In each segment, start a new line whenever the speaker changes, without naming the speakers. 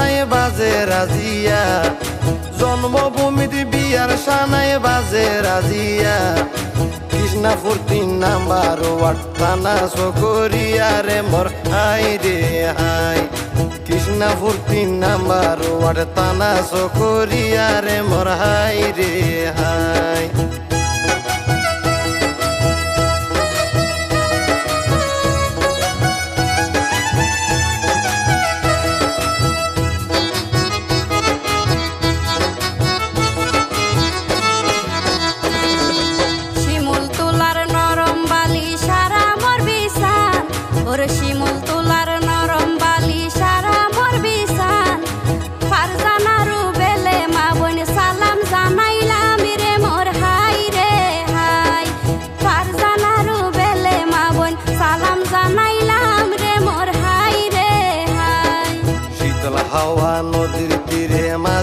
সানায় বাজে রাজিয়া। জন্মভূমিতে বিয়ার সানায় বাজে রাজিয়া। কৃষ্ণাপুর তিন নাম্বার ওয়ার্ড, থানা সকরিয়া রে মোর হাই রে হাই। কৃষ্ণাপুর তিন নাম্বার ওয়ার্ড, থানা সকরিয়া রে মোর হাই রে হাই।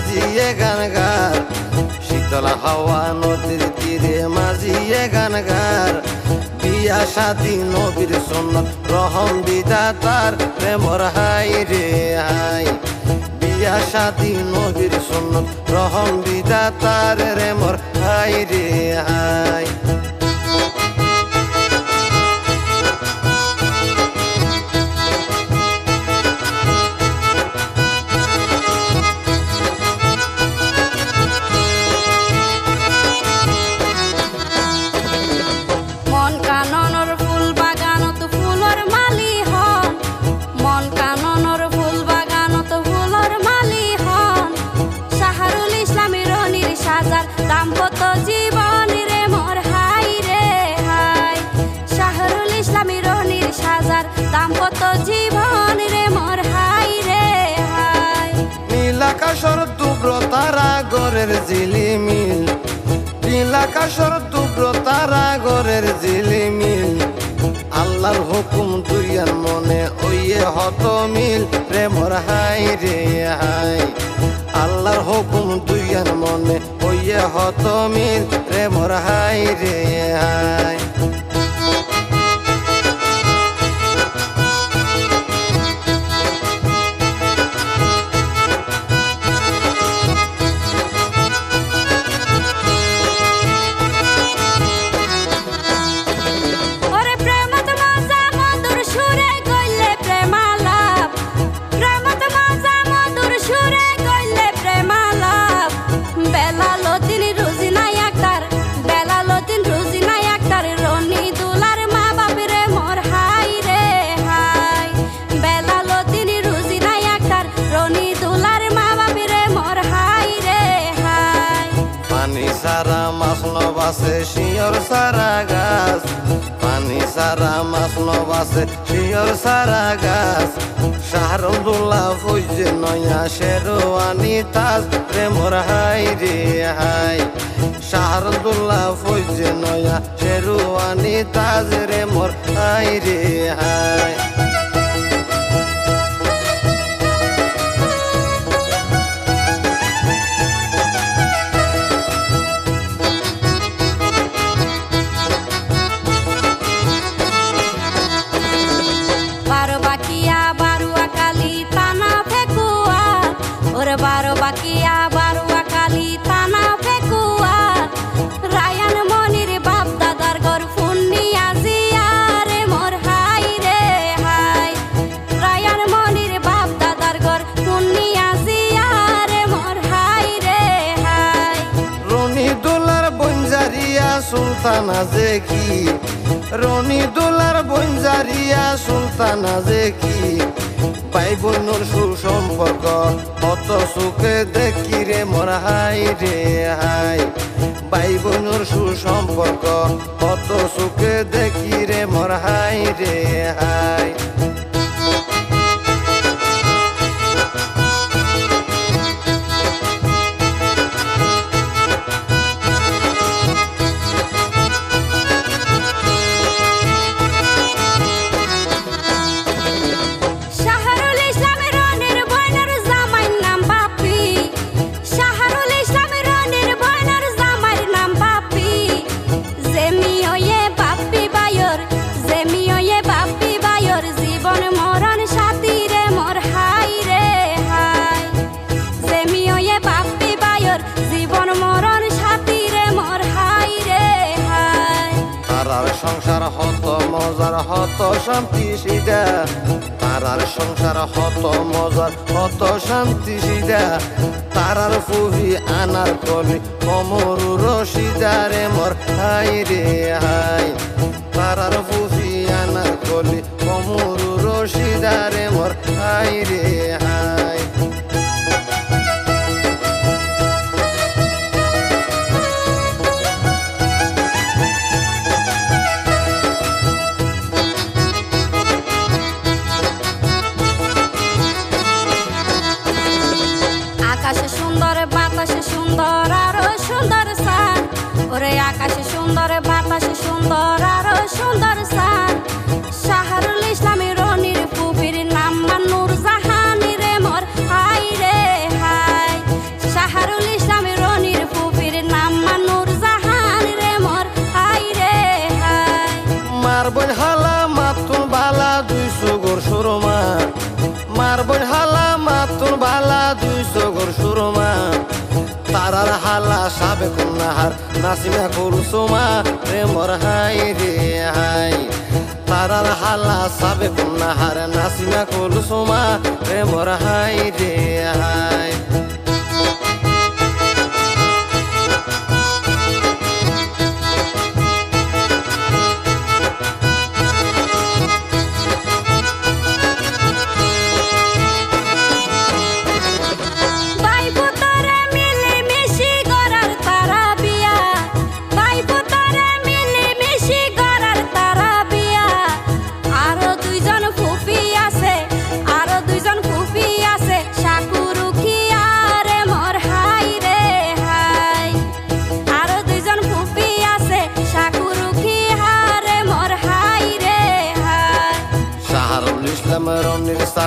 মাঝিয়ে গান গার। শীতল হাওয়া নদীর তীরে মাঝিয়ে গান গার। বিয়া সাদি নবীর সন্ন্যত রহম বিদাতার প্রেমর হাই রে হাই। বিয়া সাদি নবীর সন্ন্যত রহম বিদাতার রে মোর হাই রে হাই। আকাশর দুব্র তারা গরের ঝিলিমিল। নীল আকাশর দুব্র তারা গরের ঝিলিমিল। আল্লাহর হুকুম দুইয়ার মনে ওইয়ে হত মিল। প্রেমর হাই রে হাই। আল্লাহর হুকুম দুইয়ার মনে ওইয়ে হত মিল। প্রেমর হাই রে হাই। নবাসে শিয়র সারা গাছ। শাহরুল্লাহ ফুজে নয়া শেরওয়ানি তাজ। প্রেমর হাই রে হাই। শাহরুল্লাহ ফুজে নয়া শেরওয়ানি তাজ। রে মোর হাই রে হাই। সুলতানা যে কি রনি দোলার বঞ্জারিয়া সুলতানা যে কি ভাই বোনর সুসম্পর্ক কত সুখে দেখি রে মোর হাই রে হাই। ভাই বোনর সুসম্পর্ক, অত সুখে দেখি রে মোর হাই রে হাই। মজার হত, শান্তি সিদা তারার সংসার হত, মজার হত, শান্তি সিদা তারার ফুহি আনার কলি কমরু রশিদারে মর, হাই রে হাই। তারার ফুহি আনার কলি কমরু রশিদারে মর, হাই রে হাই। কন্যাহার নাসিমা কুলসুমা রে মোর হাই রে হাই। তারার হালা সাবে কন্যাহার নাসিমা কুলসুমা রে মোর হাই রে হাই।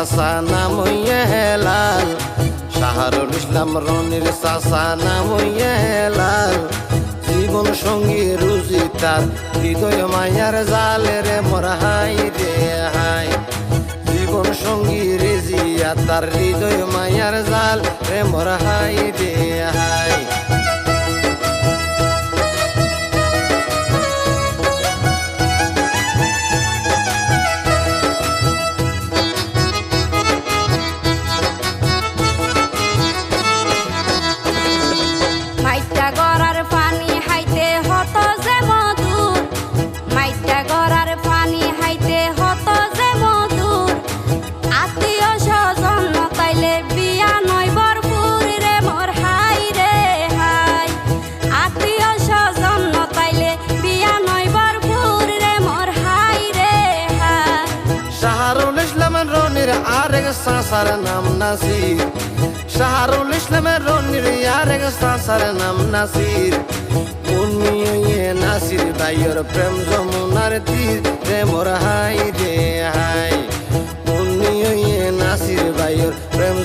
চাষা নাম হেলাল। শাহরুল ইসলাম রনির চাষা নাম হেলাল। জীবন সঙ্গী রুজি তার, হৃদয় মায়ার জালে রে মোর হাই রে হাই। জীবন সঙ্গী রেজিয়া তার, হৃদয় মায়ার জাল রে মোর হাই রে হাই। সাসার নাম নাসির। শাহরুল ইসলামের রনির আরেক সাসার নাম নাসির। উনিয়ে নাসির ভাইয়ের প্রেম যমুনার তীর। হাই রে হাই। উনিয়ে নাসির প্রেম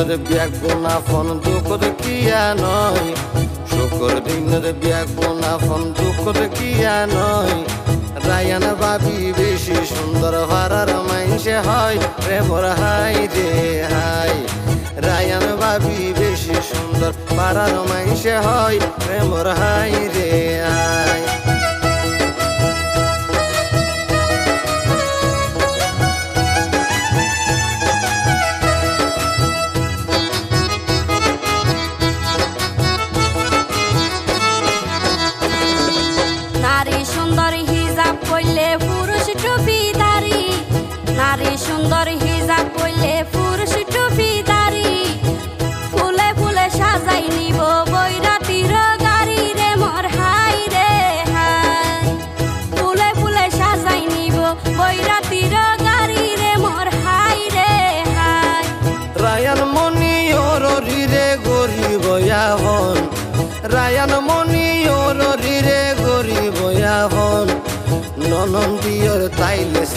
দিনের ব্যাগ বোনা ফোন দুঃখ কিয়া নয় শুকর দিনের ব্যাগ বোনা ফোন দুঃখ কিয়া নয় রায়ান বাবি বেশি সুন্দর ভাড়ার মাইনসে হয় প্রেমর হাই রে হাই। রায়ান বাবি বেশি সুন্দর ভাড়ার মাইনসে হয় প্রেমর হাই রে হাই।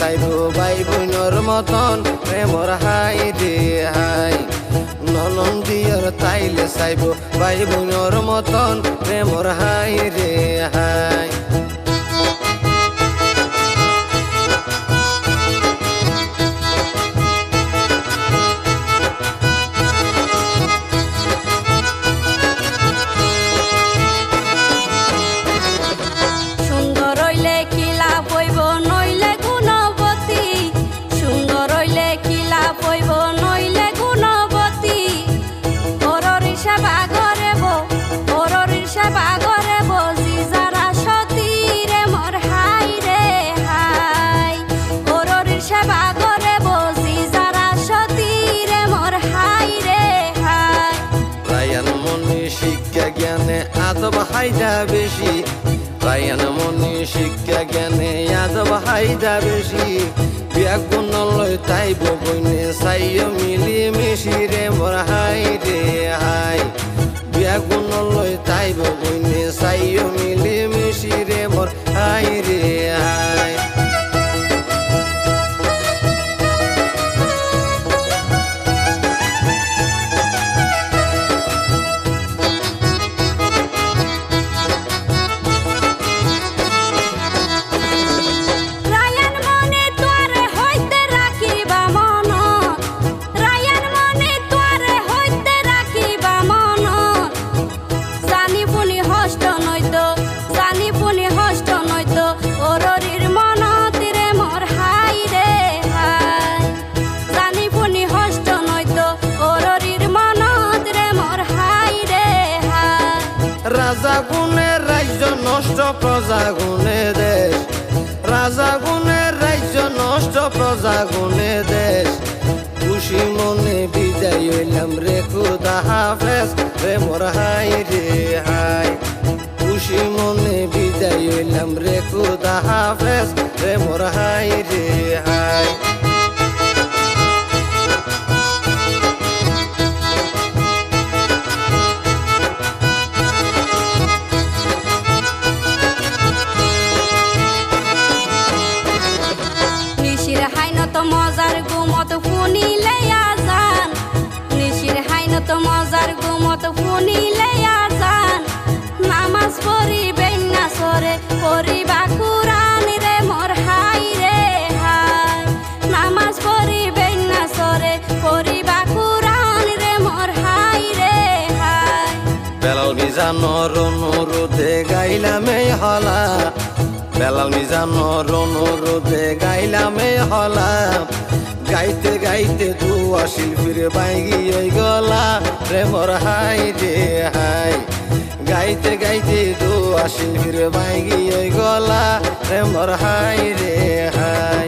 তাইলে চাইব বাই বইনর মতন। প্রেমর হাই দে হাই। ননন্দিয়র তাইলে চাইব ভাই বোনর মতন। প্রেমর হাই রে হাই। আদব হাইদা বেশি। রায়ান মনি শিক্ষা জ্ঞানে আদব হাইদা বেশি। বিয়া গুণ লয় তাই বইনে চাইও মিলি মিশি রে মোর হাই রে হাই। বিয়া গুণ লয় তাই বইনে চাইও মিলি মিশি রে মোর হাই রে হাই। রাজা গুণে রাজ্য নষ্ট প্রজা গুণে দেশ রাজা গুণে রাজ্য নষ্ট প্রজা গুণে দেশ খুশি মনে বিদায় হইলাম রে খুদা হাফেজ, রে মোর হাই রে হাই। খুশি মনে বিদায় হইলাম রে খুদা হাফেজ, রে মোর হাই রে হাই। মিজানোর অনুরোধে গাইলাম এই হলা। বেলাল মিজানোর অনুরোধে গাইলাম এই হলা। গাইতে গাইতে দুয়া শিল্পীর বাইগি ওই গলা। প্রেমর হাই রে হাই। গাইতে গাইতে দুয়া শিল্পীর বাইগি ওই গলা। প্রেমর হাই রে হাই।